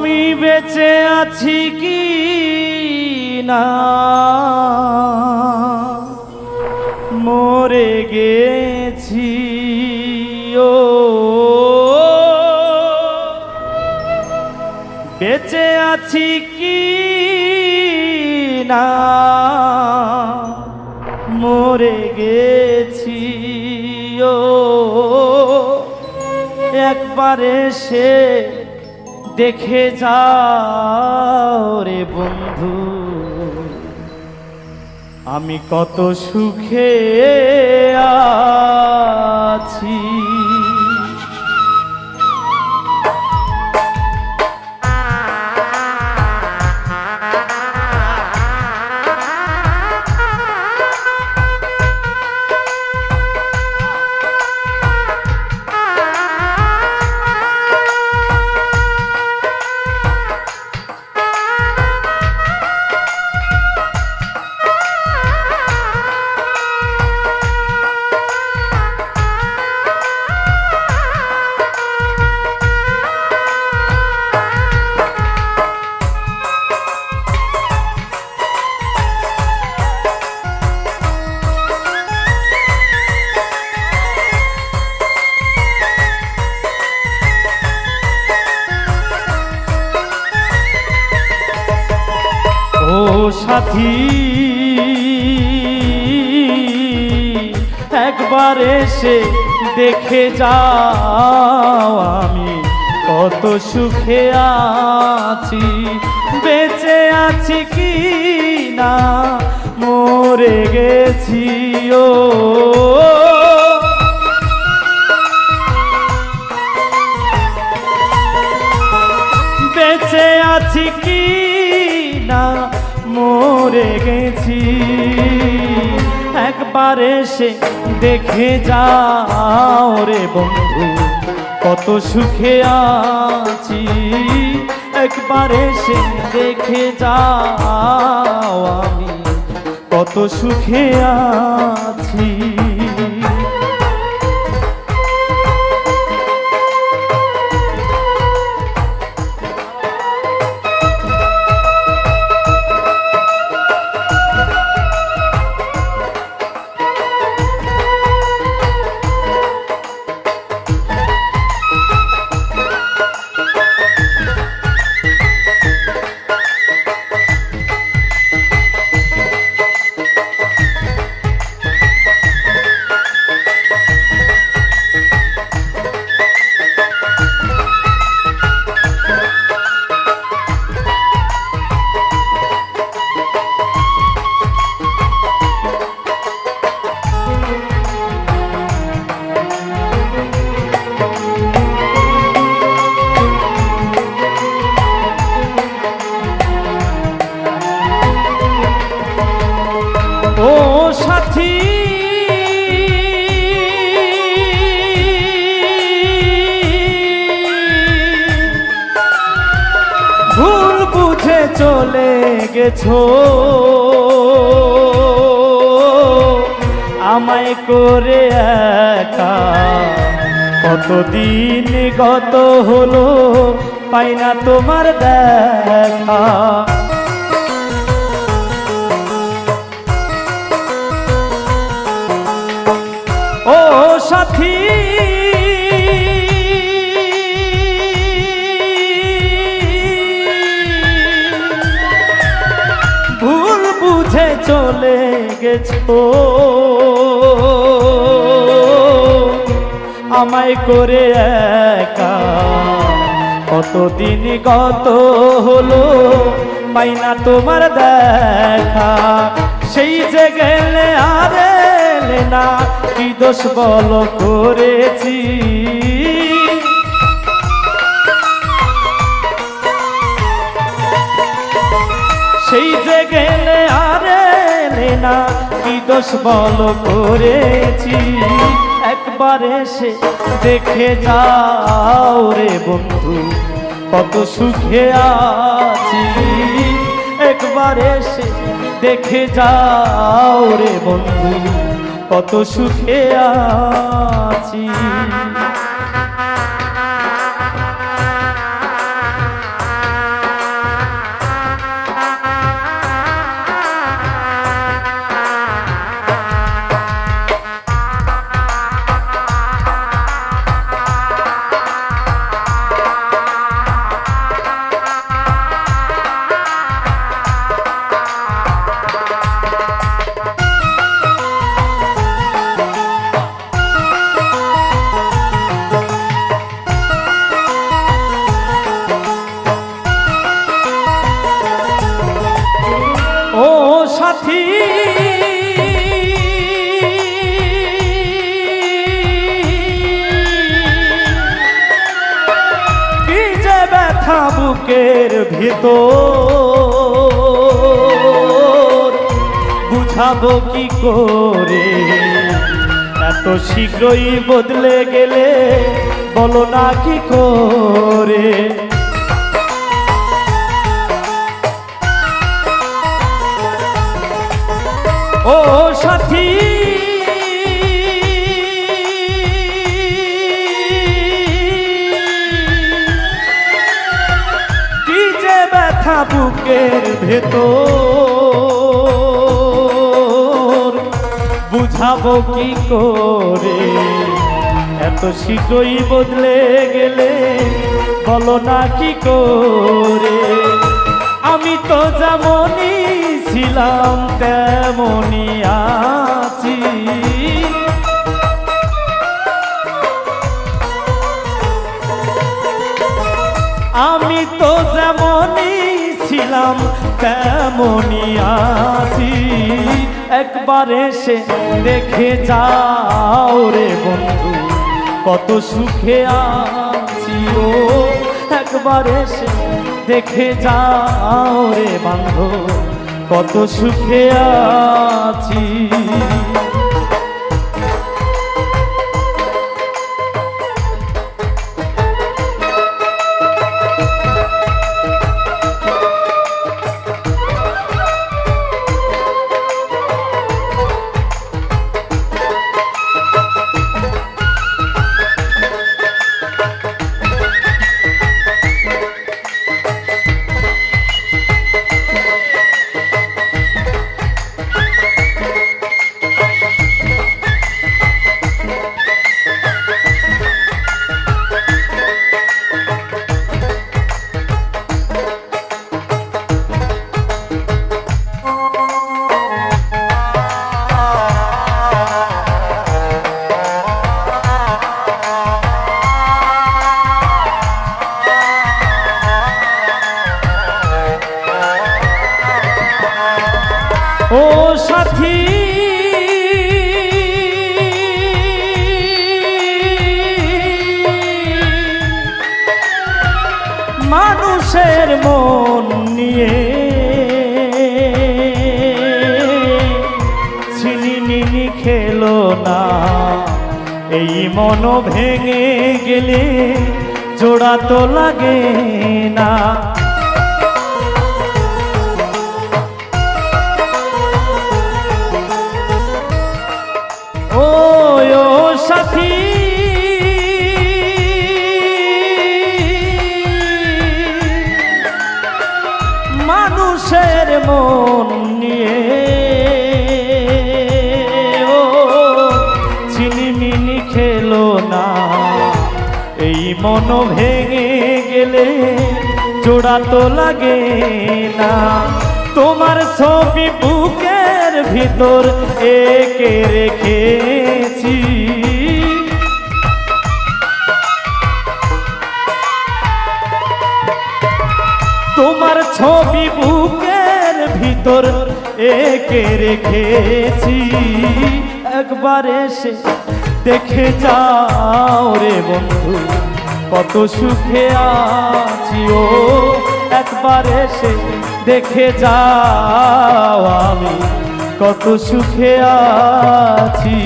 বেঁচে আছি কি না? মরে গেছি, ও। বেঁচে আছি কি না? মরে গেছি, ও। একবারে এসে দেখে যাও রে বন্ধু। আমি কত সুখে আছি। দেখে যাও আমি কত সুখে আছি বেঁচে আছি কি না? মরে গেছি ও একবার এসে দেখে যাও রে বন্ধু, কত সুখে আছি। একবার এসে দেখে যাও আমি, কত সুখে আছি। চলে গেছো। আমায় করে একা কতদিন গত হলো পাই না তোমার দেখা। ও সাথী চলে গেছো। আমায় করে একা। কতদিন কত হলো, পাই না তোমার দেখা। সেই যে গেলে আর না, কি দোষ বল করেছি? না, কি দোষ বল করেছি? একবার এসে দেখে যাও রে বন্ধু, কত সুখে আছি। একবার এসে দেখে যাও রে বন্ধু, কত সুখে আছি। ব্যথা বুকের ভিতর? বুঝাবো কি করে? এত শীঘ্রই বদলে গেলে বলো না কি করে? সাথী। কি যে ব্যথা বুকের ভেতর? বুঝাবো কি করে? এত শীঘ্রই বদলে গেলে বলো না কি করে? আমি তো যেমনই ছিলাম, তেমনই আছি। আমি তো যেমনই ছিলাম, তেমনই আছি। একবার এসে দেখে যাও রে বন্ধু, কত সুখে আছি ও। একবার এসে দেখে যাও রে বান্ধব কত সুখে আছি। এই মন ভেঙে গেলে জোড়া তো লাগে না। ও সাথী মন ভেঙে গেলে, জোড়া তো লাগে না। তোমার ছবি বুকের ভিতর একে রেখেছি। তোমার ছবি বুকের ভিতর একে রেখেছি। একবার এসে দেখে যাও রে বন্ধু। কত সুখে আছি ও একবার এসে দেখে যাও আমি। কত সুখে আছি।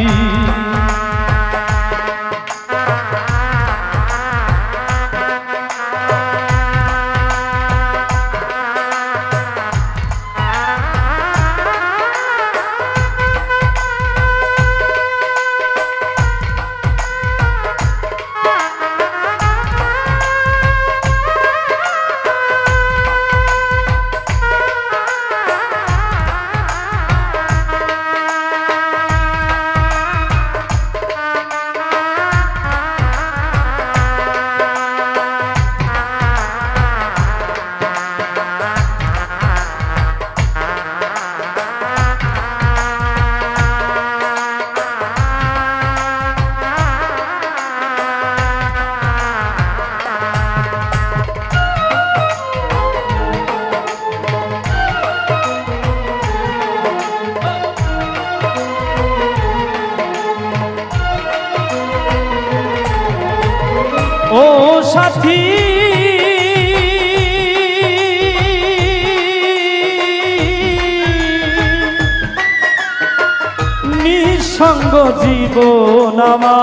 নিঃসঙ্গ জীবন আমার।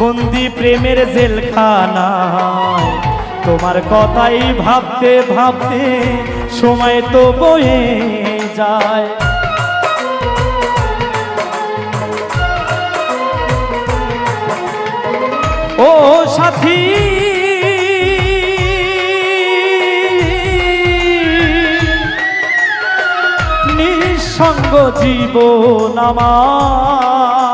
বন্দি প্রেমের জেলখানায় তোমার কথাই ভাবতে ভাবতে সময় তো বয়ে যায়। ও সাথী নিঃসঙ্গ জীবন আমার।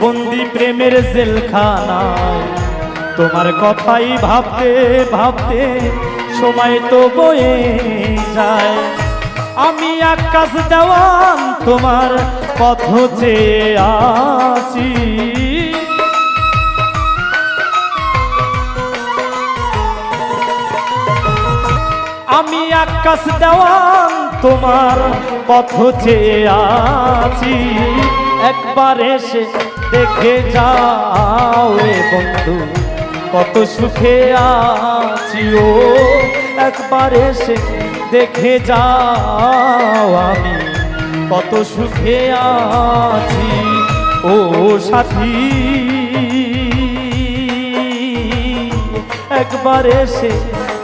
বন্দি প্রেমের জেলখানায়, তোমার কথাই ভাবতে ভাবতে সময় তো বয়ে যায়। আমি আকাশ দেওয়ান তোমার পথ চেয়ে আছি। আকাশ দেওয়ান তোমার পথ চেয়ে আছি। একবার এসে দেখে যাও বন্ধু, কত সুখে আছি ও। একবার এসে দেখে যাও আমি, কত সুখে আছি ও সাথী। একবার এসে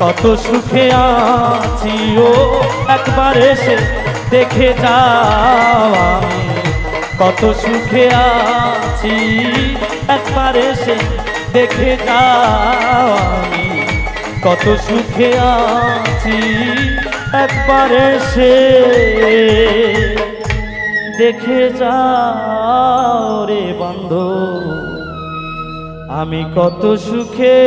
কত সুখে আছি ও, একবার এসে দেখে যাও আমি। কত সুখে আছি, একবার এসে দেখে যাও আমি। কত সুখে আছি, একবার এসে দেখে যাও রে বন্ধু। আমি কত সুখে